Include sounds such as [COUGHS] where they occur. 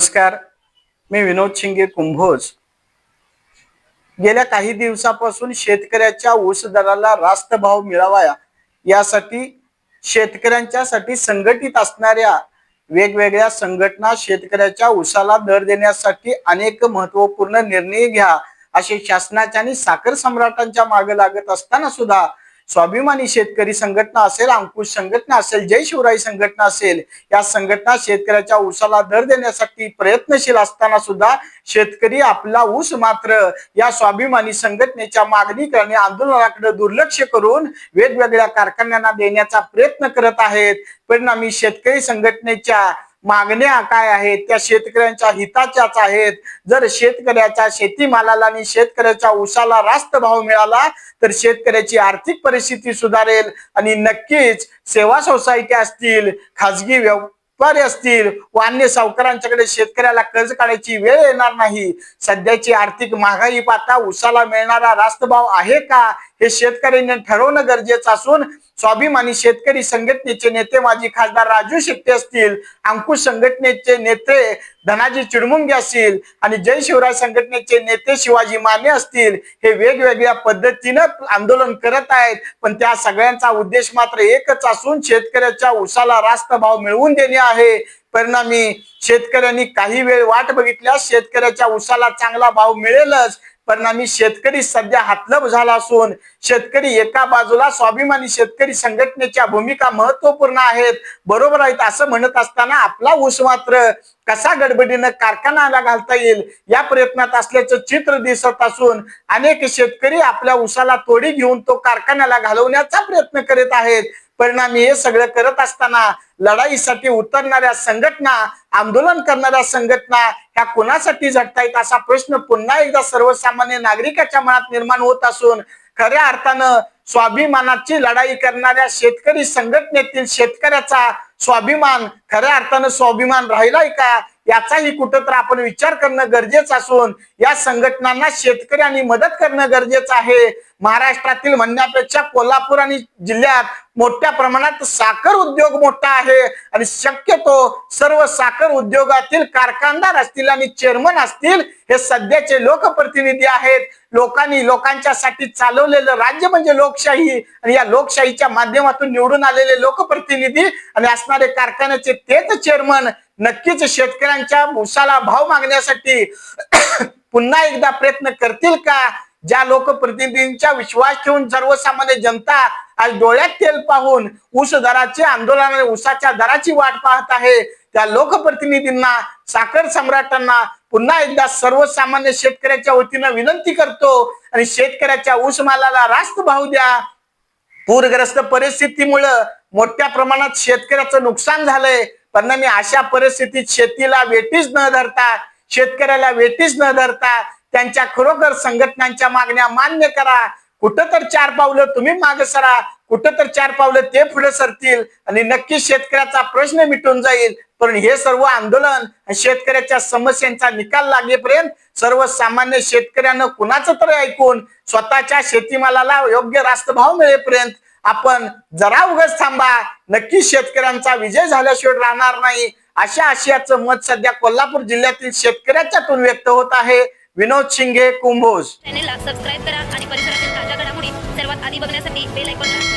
नमस्कार मी विनोद शिंगे कुंभोज. गेल्या काही दिवसापासून शेतकऱ्याच्या ऊस दराला रास्त भाव मिळावा यासाठी शेतकऱ्यांच्यासाठी संघटित असणाऱ्या वेगवेगळ्या संघटना शेतकऱ्याच्या ऊसाला दर देण्यासाठी अनेक महत्त्वपूर्ण निर्णय घ्या असे शासनाच्या आणि साखर सम्राटांच्या मागे लागत असताना सुद्धा स्वाभिमानी शेतकरी संघटना असेल अंकुश संघटना असेल जय शिवराई संघटना असेल या संघटना शेतकऱ्याच्या ऊसाला दर देण्यासाठी प्रयत्नशील असताना सुद्धा शेतकरी आपला ऊस मात्र या स्वाभिमानी संघटनेच्या मागणी करणे आंदोलनाकडे दुर्लक्ष करून वेगवेगळ्या कारखान्यांना देण्याचा प्रयत्न करत आहेत. परिणामी शेतकरी संघटनेच्या मागण्या काय आहेत? त्या शेतकऱ्यांच्या हिताच्याच आहेत. जर शेतकऱ्याच्या शेतीमालाला आणि शेतकऱ्याच्या उसाला रास्त भाव मिळाला तर शेतकऱ्याची आर्थिक परिस्थिती सुधारेल आणि नक्कीच सेवा सोसायटी असतील खाजगी व्यव असतील व अन्य सावकारांच्याकडे शेतकऱ्याला कर्ज काढायची वेळ येणार नाही. सध्याची आर्थिक महागाई पाहता उसाला मिळणारा रास्त भाव आहे का? हे शेतकऱ्यांनी ठरवणं गरजेचं असून स्वाभिमानी शेतकरी संघटनेचे नेते माजी खासदार राजू शेट्टी असतील अंकुश संघटनेचे नेते धनाजी चिडमुंगे असतील आणि जय शिवराय संघटनेचे नेते शिवाजी माने असतील हे वेगवेगळ्या पद्धतीनं आंदोलन करत आहेत. पण त्या सगळ्यांचा उद्देश मात्र एकच असून शेतकऱ्याच्या उसाला रास्त भाव मिळवून देणे आहे. परिणामी शेतकऱ्यांनी काही वेळ वाट बघितल्यास शेतकऱ्याच्या उसाला चांगला भाव मिळेलच. परिणामी शेतकरी सध्या हातलब झाला असून शेतकरी एका बाजूला स्वाभिमानी शेतकरी संघटनेच्या भूमिका महत्त्वपूर्ण आहेत. बरोबर आहेत असं म्हणत असताना आपला ऊस मात्र कसा गडबडीनं कारखान्याला घालता येईल या प्रयत्नात असल्याचं चित्र दिसत असून अनेक शेतकरी आपल्या ऊसाला तोडी घेऊन तो कारखान्याला घालवण्याचा प्रयत्न करीत आहेत. परिणामी हे सगळं करत असताना लढाईसाठी उतरणाऱ्या संघटना आंदोलन करणाऱ्या संघटना ह्या कोणासाठी झटतायत असा प्रश्न पुन्हा एकदा सर्वसामान्य नागरिकाच्या मनात निर्माण होत असून खऱ्या अर्थानं स्वाभिमानाची लढाई करणाऱ्या शेतकरी संघटनेतील शेतकऱ्याचा स्वाभिमान खऱ्या अर्थानं स्वाभिमान राहिलाय का याचाही कुठंतर आपण विचार करणं गरजेचं असून या संघटनांना शेतकऱ्यांनी मदत करणं गरजेचं आहे. महाराष्ट्रातील म्हणण्यापेक्षा कोल्हापूर आणि जिल्ह्यात मोठ्या प्रमाणात साखर उद्योग मोठा आहे. आणि शक्यतो सर्व साखर उद्योगातील कारखानदार असतील आणि चेअरमन असतील हे सध्याचे लोकप्रतिनिधी आहेत. लोकांनी लोकांच्यासाठी चालवलेलं राज्य म्हणजे लोकशाही. आणि या लोकशाहीच्या माध्यमातून निवडून आलेले लोकप्रतिनिधी आणि असणारे कारखान्याचे तेच चेअरमन नक्कीच शेतकऱ्यांच्या भुसाला भाव मागण्यासाठी [COUGHS] पुन्हा एकदा प्रयत्न करतील का? ज्या लोकप्रतिनिधींचा विश्वास ठेवून सर्वसामान्य जनता आज डोळ्यात तेल पाहून ऊस दराचे आंदोलनाने ऊसाच्या दराची वाट पाहत आहे त्या लोकप्रतिनिधींना साखर सम्राटांना पुन्हा एकदा सर्वसामान्य शेतकऱ्याच्या वतीनं विनंती करतो आणि शेतकऱ्याच्या ऊस मालाला रास्त भाव द्या. पूरग्रस्त परिस्थितीमुळं मोठ्या प्रमाणात शेतकऱ्याचं नुकसान झालंय. परिणामी अशा परिस्थितीत शेतीला वेटीच न धरता शेतकऱ्याला वेटीच न धरता त्यांच्या खरोखर संघटनांच्या मागण्या मान्य करा. कुठं तर चार पावलं तुम्ही मागे सरा. कुठं तर चार पावलं ते पुढे सरतील. आणि नक्की शेतकऱ्याचा प्रश्न मिटून जाईल. पण हे सर्व आंदोलन शेतकऱ्याच्या समस्यांचा निकाल लागेपर्यंत सर्वसामान्य शेतकऱ्यानं कुणाचं तरी ऐकून स्वतःच्या शेतीमालाला योग्य रास्तभाव मिळेपर्यंत आपण जरा उगच थांबा. नक्की शेतकऱ्यांचा विजय झाल्याशिवाय राहणार नाही. अशा आशयाचं मत सध्या कोल्हापूर जिल्ह्यातील शेतकऱ्याच्यातून व्यक्त होत आहे. विनोद शिंगे कुंभोज. चॅनेलला सबस्क्राईब करा आणि परिसरातील ताज्या घडामोडी सर्वात आधी बघण्यासाठी बेल आयकॉनला